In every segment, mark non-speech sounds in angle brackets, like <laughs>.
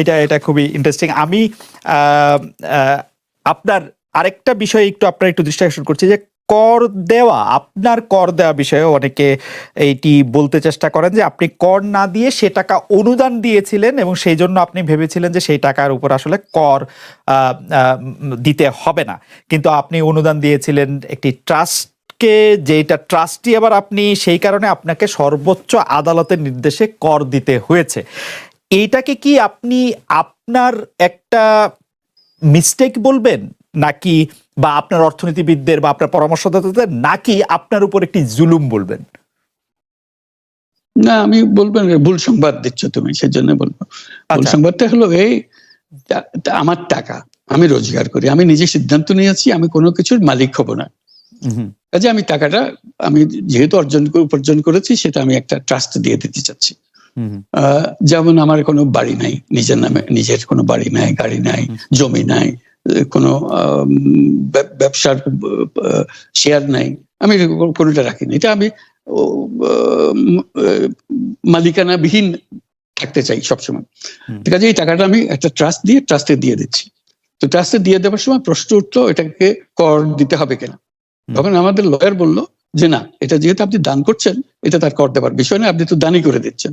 এটা এটা খুবই ইন্টারেস্টিং আমি আপনার আরেকটা বিষয়ে একটু আপনার একটু দৃষ্টি আকর্ষণ করছি যে কর দেওয়া, আপনার কর দেওয়া বিষয়ে অনেকে এইটি বলতে চেষ্টা করেন যে আপনি কর না দিয়ে সে টাকা অনুদান দিয়েছিলেন এবং সেই জন্য আপনি ভেবেছিলেন যে সেই টাকার উপর আসলে কর দিতে হবে না। কিন্তু আপনি অনুদান দিয়েছিলেন একটি ট্রাস্ট কে যেটা ট্রাস্টি আবার আপনি, সেই কারণে আপনাকে সর্বোচ্চ আদালতের নির্দেশে কর দিতে হয়েছে। এইটাকে কি আপনি আপনার একটা মিস্টেক বলবেন? নাকি বা আপনার অর্থনীতিবিদদের বা আপনার পরামর্শদাতাদের নাকি আপনার উপর একটি জুলুম বলবেন? না আমি বলব না, ভুল সংবাদ দিচ্ছ তুমি সেজন্য বলব। ভুল আচ্ছা। সংবাদটা হলো এই আমার টাকা আমি রোজগার করি আমি নিজে সিদ্ধান্ত নিয়েছি আমি কোনো কিছুর মালিক হব না। কাজে আমি টাকাটা আমি যেহেতু অর্জন উপার্জন করেছি সেটা আমি একটা ট্রাস্ট দিয়ে দিতে চাচ্ছি। যেমন আমার কোনো বাড়ি নাই নিজের নামে নিজের কোনো বাড়ি নাই গাড়ি নাই জমি নাই কোনো ব্যবসার শেয়ার নাই আমি কোনোটা রাখিনি এটা আমি মালিকানাবিহীন থাকতে চাই সবসময়। ঠিক আছে এই টাকাটা আমি একটা ট্রাস্ট দিয়ে ট্রাস্টে দিয়ে দিচ্ছি। তো ট্রাস্টে দিয়ে দেওয়ার সময় প্রশ্ন উঠল এটাকে কর দিতে হবে কিনা? তখন আমাদের লয়ার বলল যে না এটা যেহেতু আপনি দান করছেন এটা তার কর দেওয়ার বিষয় না আপনি তো দানই করে দিচ্ছেন।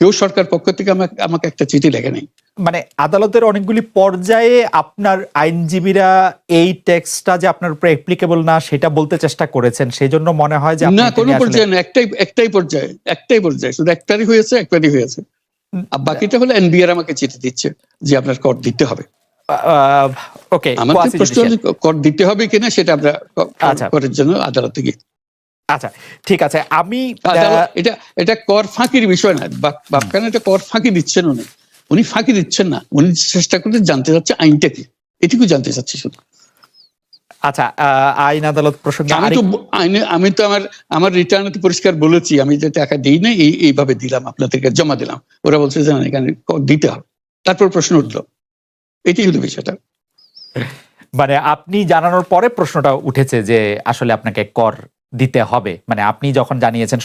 কেউ সরকার পক্ষ থেকে আমাকে আমাকে একটা চিঠি লেখে নাই। মানে আদালতের অনেকগুলি পর্যায়ে আপনার আইনজীবীরা এই ট্যাক্সটা যে আপনার উপরে অ্যাপ্লিকেবল না সেটা বলতে চেষ্টা করেছেন। সেই জন্য মনে হয় যে না কোনো পর্যায়ে না একটাই একটাই পর্যায়ে একটাই পর্যায়ে। শুধু একটারই হয়েছে একবারই হয়েছে। আর বাকিটা হলো এনবিআর আমাকে চিঠি দিচ্ছে যে আপনার কর দিতে হবে। ওকে quasi প্রশ্ন কর দিতে হবে কিনা সেটা আমরা ক- আচ্ছা। করের জন্য আদালতে গিয়ে আচ্ছা ঠিক আছে আমি এটা এটা কর ফাঁকির বিষয় না বাপ- বাপখানে এটা কর ফাঁকি দিচ্ছেন উনি। উনি ফাঁকি দিচ্ছেন না উনি চেষ্টা করতে জানতে চাচ্ছে আইনটা কি। এটুকু জানতে চাচ্ছি শুধু। আচ্ছা আইন আদালত প্রসঙ্গে আমি তো আইনে আমি তো আমার আমার রিটার্নে পরিষ্কার বলেছি আমি যে টাকা দিই না এই এইভাবে দিলাম আপনাদেরকে জমা দিলাম। ওরা বলছে যে এখানে দিতে হবে। তারপর প্রশ্ন উঠল। এটাই হলো বিষয়টা। মানে আপনি জানানোর পরে প্রশ্নটা উঠেছে যে আসলে আপনাকে কর দিতে হবে। মানে আপনি যখন জানিয়েছেন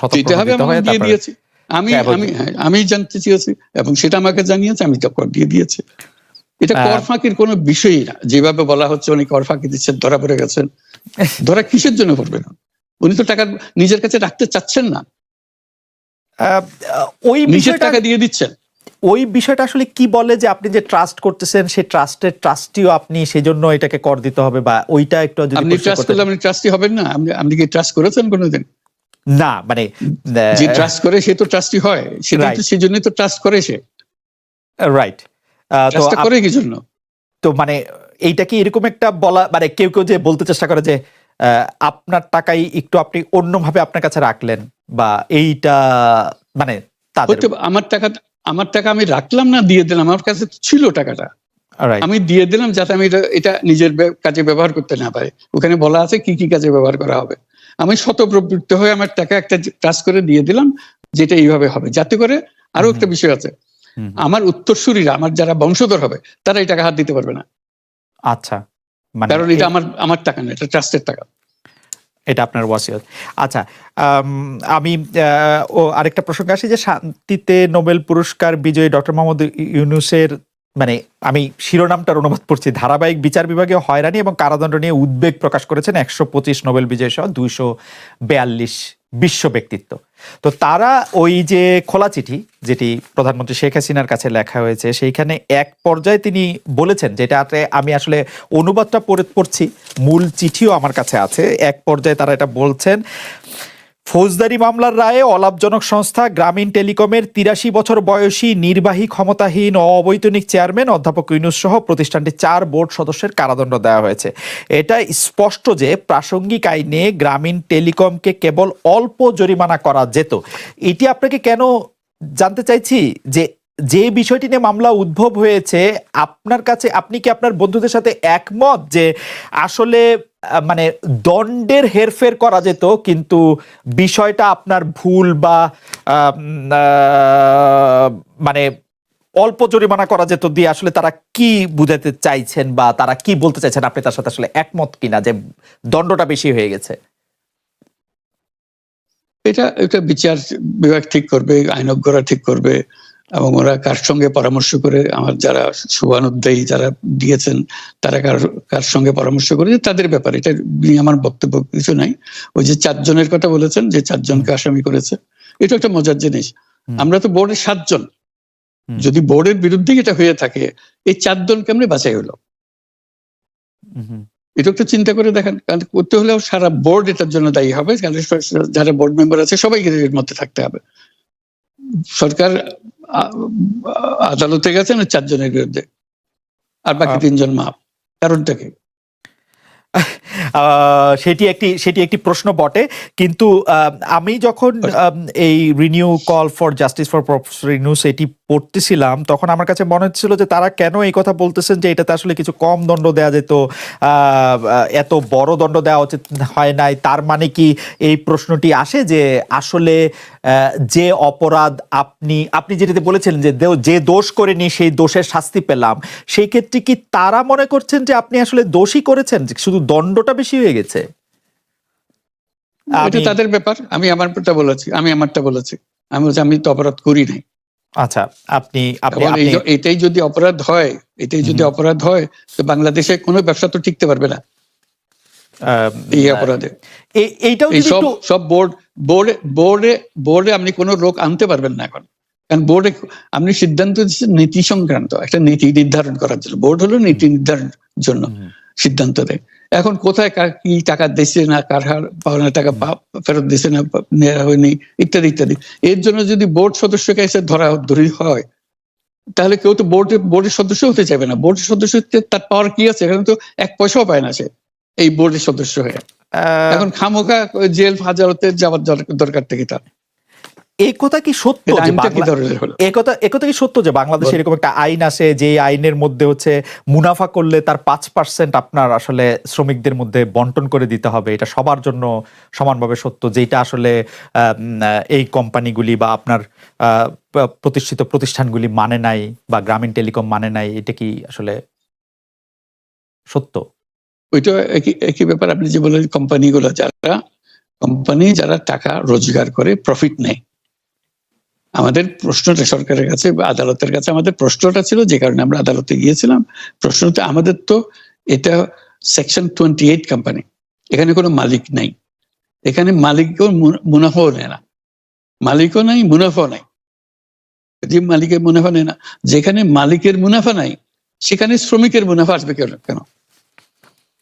দিয়েছি। আমি আমি হ্যাঁ, আমি জানতে চেয়েছি এবং সেটা আমাকে জানিয়েছে আমি তো কর দিয়ে দিয়েছি। এটা কর ফাঁকির কোনো বিষয়ই না। যেভাবে বলা হচ্ছে উনি কর ফাঁকি দিচ্ছেন ধরা পড়ে গেছেন। <laughs> ধরা কিসের জন্য পড়বে না? উনি তো টাকা নিজের কাছে রাখতে চাচ্ছেন না। ওই নিজের টাকা দিয়ে দিচ্ছেন। ওই বিষয়টা আসলে কি বলে যে আপনি যে ট্রাস্ট করতেছেন সেই ট্রাস্টের ট্রাস্টিও আপনি সেজন্য এটাকে কর দিতে হবে বা ওইটা একটু যদি আপনি ট্রাস্ট করলে আপনি ট্রাস্টি হবেন না? আপনি আপনি কি ট্রাস্ট করেছেন কোনোদিন? না মানে যে ট্রাস্ট করে সে তো ট্রাস্টি হয়। সেটা তো Right. সেই জন্যই তো ট্রাস্ট করে সে। রাইট তো করে কি জন্য? তো মানে এইটা কি এরকম একটা বলা মানে কেউ কেউ যে বলতে চেষ্টা করে যে আপনার টাকাই একটু আপনি অন্যভাবে আপনার কাছে রাখলেন বা এইটা মানে আমার টাকা আমার টাকা আমি রাখলাম না দিয়ে দিলাম। আমার কাছে ছিল টাকাটা। আমি দিয়ে দিলাম যাতে আমি এটা নিজের কাজে ব্যবহার করতে না পারি। ওখানে বলা আছে কি কি কাজে ব্যবহার করা হবে। আমি শতপ্রবৃত্ত হয়ে আমার টাকা একটা ট্রাস্ট করে দিয়ে দিলাম যেটা এইভাবে হবে। যাতে করে আরও একটা বিষয় আছে। আমার উত্তরসূরিরা আমার যারা বংশধর হবে তারা এই টাকা হাত দিতে পারবে না। আচ্ছা। মানে কারণ এটা আমার আমার টাকা না এটা ট্রাস্টের টাকা। এটা আপনার ওয়াসিয়ত। আচ্ছা আমি ও আরেকটা প্রসঙ্গ আসি যে শান্তিতে নোবেল পুরস্কার বিজয়ী ডক্টর মোহাম্মদ ইউনুসের মানে আমি শিরোনামটার অনুবাদ করছি ধারাবাহিক বিচার বিভাগে হয়রানি এবং কারাদণ্ড নিয়ে উদ্বেগ প্রকাশ করেছেন একশো পঁচিশ নোবেল বিজয়ী সহ দুইশো বেয়াল্লিশ বিশ্ব ব্যক্তিত্ব। তো তারা ওই যে খোলা চিঠি যেটি প্রধানমন্ত্রী শেখ হাসিনার কাছে লেখা হয়েছে, সেইখানে এক পর্যায়ে তিনি বলেছেন যেটাতে আমি আসলে অনুবাদটা পড়ে, পড়ছি, মূল চিঠিও আমার কাছে আছে। এক পর্যায়ে তারা এটা বলছেন। ফৌজদারি মামলার রায়ে অলাভজনক সংস্থা গ্রামীণ টেলিকমের তিরাশি বছর বয়সী নির্বাহী ক্ষমতাহীন অবৈতনিক চেয়ারম্যান অধ্যাপক ইউনুস সহ প্রতিষ্ঠানটির চার বোর্ড সদস্যের কারাদণ্ড দেওয়া হয়েছে। এটা স্পষ্ট যে প্রাসঙ্গিক আইনে গ্রামীণ টেলিকমকে কেবল অল্প জরিমানা করা যেত। এটি আপনাকে কেন জানতে চাইছি যে যে বিষয়টি নিয়ে মামলা উদ্ভব হয়েছে, আপনার কাছে আপনি কি আপনার বন্ধুদের সাথে একমত যে আসলে মানে দণ্ডের হেরফের করা যেত, কিন্তু বিষয়টা আপনার ভুল বা মানে অল্প জরিমানা করা যেত দিয়ে আসলে তারা কি বুঝাতে চাইছেন বা তারা কি বলতে চাইছেন? আপনি তার সাথে আসলে একমত কিনা যে দণ্ডটা বেশি হয়ে গেছে? এটা এটা বিচার বিভাগ ঠিক করবে আইনজ্ঞরা ঠিক করবে। এবং ওরা কার সঙ্গে পরামর্শ করে আমার যারা শুভানুদ্দায়ী যারা দিয়েছেন তারা কার কার সঙ্গে পরামর্শ করে তাদের ব্যাপারে। এটা নিয়ে আমার বক্তব্য কিছু নাই। ওই যে চারজনের কথা বলেছেন যে চারজনকে আসামি করেছে এটা একটা মজার জিনিস। আমরা তো বোর্ডে সাতজন। যদি বোর্ডের বিরুদ্ধে এটা হয়ে থাকে এই চারজন কেমনে বাছাই হলো। এটা একটু চিন্তা করে দেখেন কারণ করতে হলেও সারা বোর্ড এটার জন্য দায়ী হবে। যারা বোর্ড মেম্বার আছে সবাইকে এর মধ্যে থাকতে হবে। সরকার আদালতে গেছেন চারজনের বিরুদ্ধে। আর বাকি তিনজন মাপ কারণটা কি? সেটি একটি সেটি একটি প্রশ্ন বটে। কিন্তু আহ, আমি যখন আম, এই renew call for justice for professor renew এটি পড়তেছিলাম তখন আমার কাছে মনে হচ্ছিল যে তারা কেন এই কথা বলতেছেন যে এটাতে আসলে কিছু কম দণ্ড দেওয়া যেত এত বড় দণ্ড দেওয়া উচিত হয় নাই তার মানে কি এই প্রশ্নটি আসে যে আসলে যে অপরাধ আপনি আপনি যেটাতে বলেছিলেন যে যে দোষ করেনি সেই দোষের শাস্তি পেলাম সেই ক্ষেত্রে কি তারা মনে করছেন যে আপনি আসলে দোষী করেছেন শুধু দণ্ডটা বেশি হয়ে গেছে? তাদের ব্যাপার আমি আমারটা বলেছি আমি আমারটা বলেছি আমি বলছি আমি তো অপরাধ করি নাই। আচ্ছা আপনি এটাই যদি অপরাধ হয় এটাই যদি অপরাধ হয় তো বাংলাদেশে কোনো ব্যবসা তো টিকতে পারবে না। এই অপরাধে। এই- এইটাও সব সব বোর্ড বোর্ডে বোর্ডে বোর্ডে আপনি কোনো রোগ আনতে পারবেন না এখন। কারণ বোর্ডে আপনি সিদ্ধান্ত দিচ্ছেন নীতি সংক্রান্ত একটা নীতি নির্ধারণ করার জন্য। বোর্ড হলো নীতি নির্ধারণের জন্য সিদ্ধান্ত দেয়। এখন কোথায় কার কি টাকা দিচ্ছে না কার হার পাওনা টাকা ফেরত দিচ্ছে না নেওয়া হয়নি ইত্যাদি ইত্যাদি। এর জন্য যদি বোর্ড সদস্যকে এসে ধরা ধরি হয় তাহলে কেউ তো বোর্ডের বোর্ডের সদস্য হতে চাইবে না। বোর্ডের সদস্য তার পাওয়ার কি আছে? এখানে তো এক পয়সাও পায় না সে এই বোর্ডের সদস্য হয়ে। এখন খামোকা জেল হাজারতে যাওয়ার দর- দরকার থেকে তার। এই কথা কি সত্য যে আইনটা কি সত্য যে বাংলাদেশে এরকম একটা আইন আছে যে আইনের মধ্যে হচ্ছে মুনাফা করলে তার পাঁচ পার্সেন্ট আপনার আসলে শ্রমিকদের মধ্যে বন্টন করে দিতে হবে? এটা সবার জন্য সমানভাবে সত্য যেটা আসলে এই কোম্পানিগুলি বা আপনার প্রতিষ্ঠিত প্রতিষ্ঠানগুলি মানে নাই বা গ্রামীণ টেলিকম মানে নাই এটা কি আসলে সত্য? ওইটা একই একই ব্যাপার আপনি যে বলেন কোম্পানিগুলো যারা কোম্পানি যারা টাকা রোজগার করে প্রফিট নেয়। আমাদের প্রশ্নটা সরকারের কাছে বা আদালতের কাছে আমাদের প্রশ্নটা ছিল, যে কারণে আমরা আদালতে গিয়েছিলাম। প্রশ্নটা আমাদের তো এটা সেকশন টোয়েন্টি এইট কোম্পানি এখানে কোনো মালিক নাই। এখানে মালিকও মুনাফাও নেয় না। মালিকও নাই, মুনাফাও নাই। যে মালিকের মুনাফা নেয় না, যেখানে মালিকের মুনাফা নাই, সেখানে শ্রমিকের মুনাফা আসবে কেন কেন?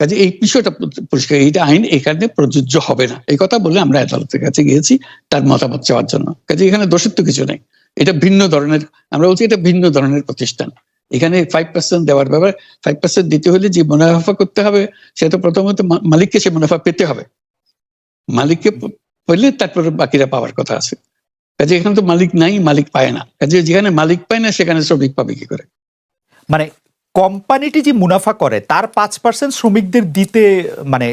কাজে এই বিষয়টা পরিষ্কার এইটা আইন এখানে প্রযোজ্য হবে না। এই কথা বলে আমরা আদালতের কাছে গিয়েছি তার মতামত চাওয়ার জন্য। কাজে এখানে দোষের তো কিছু নেই। এটা ভিন্ন ধরনের, আমরা বলছি এটা ভিন্ন ধরনের প্রতিষ্ঠান। এখানে ফাইভ পার্সেন্ট দেওয়ার ব্যাপারে ফাইভ পার্সেন্ট দিতে হলে যে মুনাফা করতে হবে সেটা প্রথমত মালিককে সে মুনাফা পেতে হবে। মালিককে পেলে তারপরে বাকিরা পাওয়ার কথা আছে। কাজে এখানে তো মালিক নাই, মালিক পায় না। কাজে যেখানে মালিক পায় না, সেখানে শ্রমিক পাবে কি করে? মানে কোম্পানিটি যে মুনাফা করে তার পাঁচ পার্সেন্ট শ্রমিকদের দিতে মানে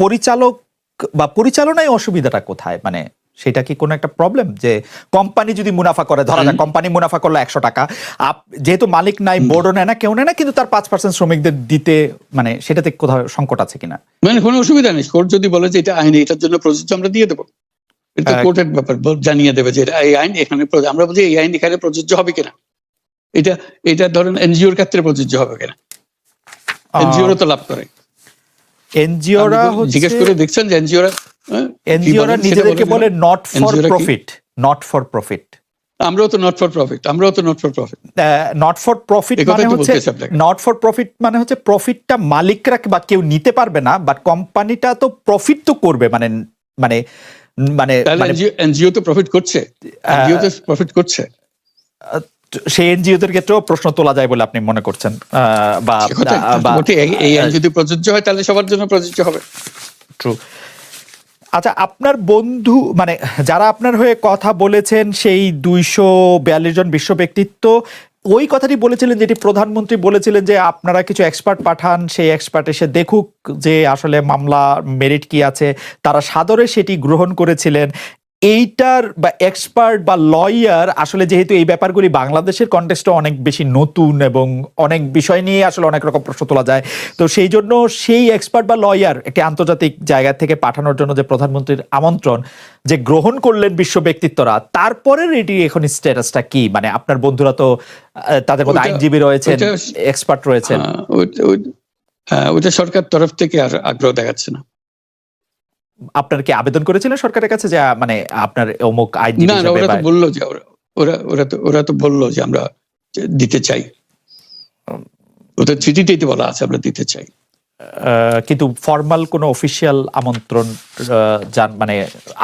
পরিচালক বা পরিচালনায় অসুবিধাটা কোথায়? মানে সেটা কি কোনো একটা প্রবলেম যে কোম্পানি যদি মুনাফা করে ধরা যাক কোম্পানি মুনাফা করল একশো টাকা আপ যেহেতু মালিক নাই বোর্ডও নেয় না কেউ নেয় না কিন্তু তার পাঁচ পার্সেন্ট শ্রমিকদের দিতে মানে সেটাতে কোথাও সংকট আছে কিনা? মানে কোনো অসুবিধা নেই। কোর্ট যদি বলে যে এটা আইন এটার জন্য প্রযোজ্য আমরা দিয়ে দেবো। এটা কোর্টের ব্যাপার জানিয়ে দেবে যে এই আইন এখানে। আমরা বলছি এই আইন এখানে প্রযোজ্য হবে কিনা। এটা এটা ধরেন এনজিওর ক্ষেত্রে প্রযোজ্য হবে কিনা? এনজিওরা তো লাভ করে। এনজিওরা জিজ্ঞেস করে দেখছেন যে এনজিওরা এনজিওরা নিজেদেরকে বলে not for? Profit not for profit আমরাও তো নট ফর প্রফিট আমরাও তো not for profit not for profit মানে হচ্ছে। নট ফর প্রফিট মানে হচ্ছে প্রফিটটা মালিকরা বা কেউ নিতে পারবে না বাট কোম্পানিটা তো প্রফিট তো করবে মানে মানে মানে মানে এনজিও তো প্রফিট করছে। এনজিও তো প্রফিট করছে। সেই এনজিওদের ক্ষেত্রেও প্রশ্ন তোলা যায় বলে আপনি মনে করছেন বা এই আইন যদি প্রযোজ্য হয় তাহলে সবার জন্য প্রযোজ্য হবে। ট্রু আচ্ছা আপনার বন্ধু মানে যারা আপনার হয়ে কথা বলেছেন সেই দুইশো বিয়াল্লিশ জন বিশ্ব ব্যক্তিত্ব ওই কথাটি বলেছিলেন যেটি প্রধানমন্ত্রী বলেছিলেন যে আপনারা কিছু এক্সপার্ট পাঠান সেই এক্সপার্ট এসে দেখুক যে আসলে মামলা মেরিট কি আছে তারা সাদরে সেটি গ্রহণ করেছিলেন। এইটার বা এক্সপার্ট বা লয়ার আসলে যেহেতু এই ব্যাপারগুলি বাংলাদেশের কন্টেস্টে অনেক বেশি নতুন এবং অনেক বিষয় নিয়ে আসলে অনেক রকম প্রশ্ন তোলা যায়। তো সেই জন্য সেই এক্সপার্ট বা লয়ার একটি আন্তর্জাতিক জায়গা থেকে পাঠানোর জন্য যে প্রধানমন্ত্রীর আমন্ত্রণ যে গ্রহণ করলেন বিশ্ব ব্যক্তিত্বরা তারপরের এটি এখন স্ট্যাটাসটা কি? মানে আপনার বন্ধুরা তো তাদের মধ্যে আইনজীবী রয়েছেন এক্সপার্ট রয়েছেন। হ্যাঁ, হ্যাঁ, ওটা সরকার তরফ থেকে আর আগ্রহ দেখাচ্ছে না। আপনার কি আবেদন করেছিলেন সরকারের কাছে যে মানে আপনার অমুক আইনজীবী না ওরা তো বলল যে ওরা ওরা তো ওরা তো বলল যে আমরা দিতে চাই। ওদের চিঠিতেই তো বলা আছে আমরা দিতে চাই। কিন্তু ফর্মাল কোনো অফিসিয়াল আমন্ত্রণ যান মানে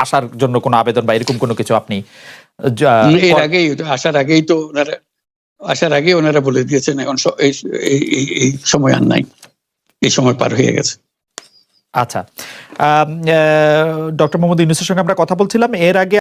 আসার জন্য কোনো আবেদন বা এরকম কোনো কিছু আপনি এর আগেই তো আসার আগেই তো ওনারা আসার আগে ওনারা বলে দিয়েছেন এখন এই সময় আর নাই। এই সময় পার হয়ে গেছে। আচ্ছা ডক্টর মোহাম্মদ ইউনুসের সঙ্গে আমরা কথা বলছিলাম। এর আগে